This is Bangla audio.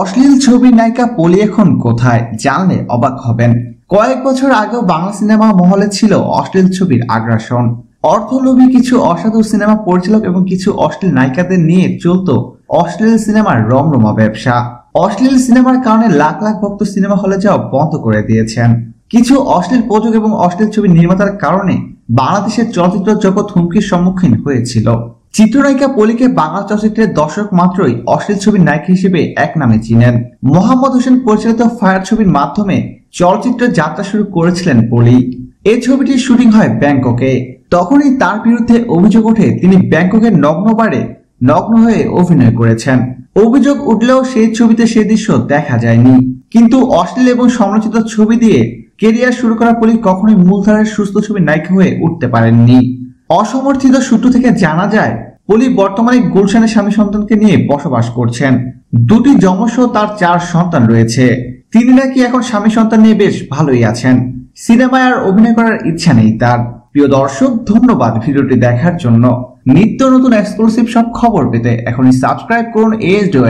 অশ্লীল ছবির নায়িকা পলি এখন কোথায় জানলে অবাক হবেন। কয়েক বছর আগেও বাংলা সিনেমা মহলে ছিল অশ্লীল ছবির আগ্রাসন। অর্থলোভী কিছু অসাধু সিনেমা পরিচালক এবং কিছু অশ্লীল নায়িকাদের নিয়ে চলতো অশ্লীল সিনেমার রমরমা ব্যবসা। অশ্লীল সিনেমার কারণে লাখ লাখ ভক্ত সিনেমা হলে যাওয়া বন্ধ করে দিয়েছেন। কিছু অশ্লীল প্রযোগ এবং অশ্লীল ছবি নির্মাতার কারণে বাংলাদেশের চলচ্চিত্র জগৎ হুমকির সম্মুখীন হয়েছিল। চিত্রনায়িকা পলিকে বাংলা চলচ্চিত্রের দর্শক মাত্রই অশ্লীল ছবির নায়িকা হিসেবে এক নামে চিনেন। মোহাম্মদ হোসেন পরিচালিত ফায়ার ছবির মাধ্যমে চলচ্চিত্রের যাত্রা শুরু করেছিলেন পলি এই ছবিটির শুটিং হয় ব্যাংককে। তখনই তার বিরুদ্ধে অভিযোগ ওঠে তিনি ব্যাংককের নগ্নবারে নগ্ন হয়ে অভিনয় করেছেন। অভিযোগ উঠলেও সেই ছবিতে সে দৃশ্য দেখা যায়নি। কিন্তু অশ্লীল এবং সমালোচিত ছবি দিয়ে কেরিয়ার শুরু করা পলি কখনোই মূলধারার সুস্থ ছবির নায়িকা হয়ে উঠতে পারেননি। অসমর্থিত সূত্র থেকে জানা যায় পলি বর্তমানে গুলশানের স্বামী সন্তানকে নিয়ে বসবাস করছেন। দুটি যমসহ তার চার সন্তান রয়েছে। তিনি নাকি এখন স্বামী সন্তান নিয়ে বেশ ভালোই আছেন। সিনেমায় আর অভিনয় করার ইচ্ছা নেই তার। প্রিয় দর্শক, ধন্যবাদ ভিডিওটি দেখার জন্য। নিত্য নতুন এক্সক্লুসিভ সব খবর পেতে এখনই সাবস্ক্রাইব করুন এস ডো